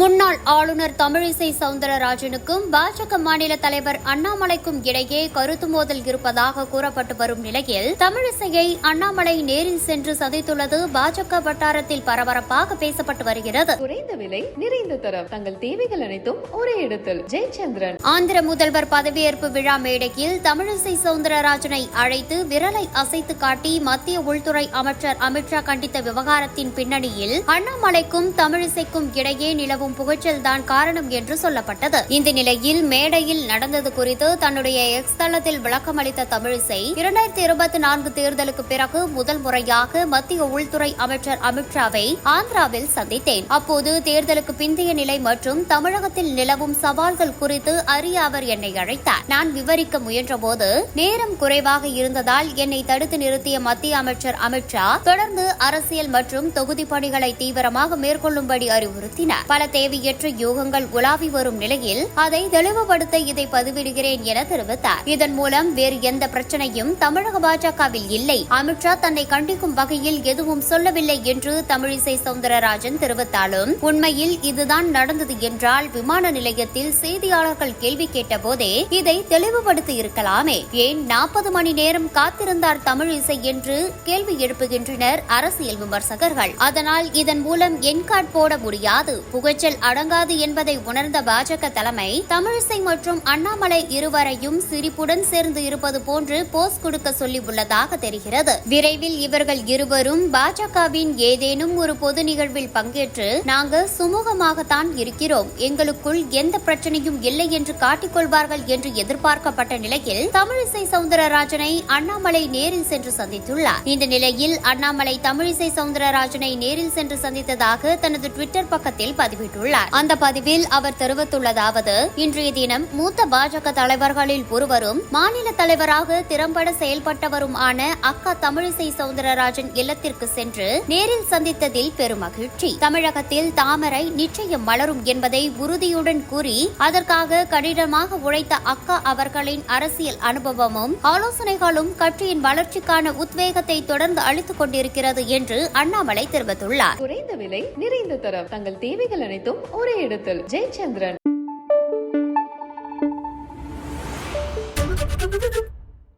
முன்னாள் ஆளுநர் தமிழிசை சவுந்தரராஜனுக்கும் பாஜக மாநில தலைவர் அண்ணாமலைக்கும் இடையே கருத்து மோதல் இருப்பதாக கூறப்பட்டு வரும் நிலையில் தமிழிசையை அண்ணாமலை நேரில் சென்று சந்தித்துள்ளது பாஜக வட்டாரத்தில் பரபரப்பாக பேசப்பட்டு வருகிறது. குறைந்த விலை நிறைந்த தரம். தங்கள் தேவைகள் அனைத்தும் ஒரே இடத்தில். ஜெயச்சந்திரன். ஆந்திர முதல்வர் பதவியேற்பு விழா மேடையில் தமிழிசை சவுந்தரராஜனை அழைத்து விரலை அசைத்து காட்டி மத்திய உள்துறை அமைச்சர் அமித்ஷா கண்டித்த விவகாரத்தின் பின்னணியில் அண்ணாமலைக்கும் தமிழிசைக்கும் இடையே நிலவும் புகைச்சல் தான் காரணம் என்று சொல்லப்பட்டது. இந்த நிலையில் மேடையில் நடந்தது குறித்து தன்னுடைய எக்ஸ் தளத்தில் விளக்கமளித்த தமிழிசை இரண்டாயிரத்தி இருபத்தி நான்கு தேர்தலுக்கு பிறகு முதல் முறையாக மத்திய உள்துறை அமைச்சர் அமித்ஷாவை ஆந்திராவில் சந்தித்தேன். அப்போது தேர்தலுக்கு பிந்தைய நிலை மற்றும் தமிழகத்தில் நிலவும் சவால்கள் குறித்து அறிய அவர் என்னை அழைத்தார். நான் விவரிக்க முயன்றபோது நேரம் குறைவாக இருந்ததால் என்னை தடுத்து நிறுத்திய மத்திய அமைச்சர் அமித்ஷா தொடர்ந்து அரசியல் மற்றும் தொகுதி பணிகளை தீவிரமாக மேற்கொள்ளும்படி அறிவுறுத்தினார். பல தேவையற்ற யூகங்கள் உலாவி வரும் நிலையில் அதை தெளிவுபடுத்த இதை பதிவிடுகிறேன் என தெரிவித்தார். இதன் மூலம் வேறு எந்த பிரச்சனையும் தமிழக பாஜகவில் இல்லை. அமித்ஷா தன்னை கண்டிக்கும் வகையில் எதுவும் சொல்லவில்லை என்று தமிழிசை சவுந்தரராஜன் தெரிவித்தாலும் உண்மையில் இதுதான் நடந்தது என்றால் விமான நிலையத்தில் செய்தியாளர்கள் கேள்வி கேட்டபோதே இதை தெளிவுபடுத்தி இருக்கலாமே. ஏன் நாற்பது மணி நேரம் காத்திருந்தார் தமிழிசை என்று கேள்வி எழுப்புகின்றனர் அரசியல் விமர்சகர்கள். அதனால் இதன் மூலம் என்கார்ட் போட முடியாது. புகச்சல் அடங்காது என்பதை உணர்ந்த பாஜக தலைமை தமிழிசை மற்றும் அண்ணாமலை இருவரையும் சிரிப்புடன் சேர்ந்து இருப்பது போன்று போஸ் கொடுக்க சொல்லி உள்ளதாக தெரிகிறது. விரைவில் இவர்கள் இருவரும் பாஜகவின் ஏதேனும் ஒரு பொது நிகழ்வில் பங்கேற்று நாங்கள் சுமூகமாகத்தான் இருக்கிறோம். எங்களுக்குள் எந்த பிரச்சனையும் இல்லை என்று காட்டிக்கொள்வார்கள் என்று எதிர்பார்க்கப்பட்ட நிலையில் தமிழிசை சவுந்தரராஜனை அண்ணாமலை நேரில் சென்று சந்தித்துள்ளார். இந்த நிலையில் அண்ணாமலை தமிழிசை சவுந்தரராஜனை நேரில் சென்று சந்தித்ததாக தனது ட்விட்டர் பக்கத்தில் பதிவிட்டுள்ளார். வெளியிட்டுள்ளார் அந்த பதிவில் அவர் தெரிவித்துள்ளதாவது இன்றைய தினம் மூத்த பாஜக தலைவர்களில் ஒருவரும் மாநில தலைவராக திறம்பட செயல்பட்டவரும் ஆன அக்கா தமிழிசை சவுந்தரராஜன் இல்லத்திற்கு சென்று நேரில் சந்தித்ததில் பெருமகிழ்ச்சி. தமிழகத்தில் தாமரை நிச்சயம் மலரும் என்பதை உறுதியுடன் கூறி அதற்காக கடினமாக உழைத்த அக்கா அவர்களின் அரசியல் அனுபவமும் ஆலோசனைகளும் கட்சியின் வளர்ச்சிக்கான உத்வேகத்தை தொடர்ந்து அளித்துக் கொண்டிருக்கிறது என்று அண்ணாமலை தெரிவித்துள்ளார். குறைந்த விலை நிறைந்த தரம் தங்கள் தேவைகள் அனைத்தும் அனைத்தும் ஒரே இடத்தில். ஜெயச்சந்திரன்.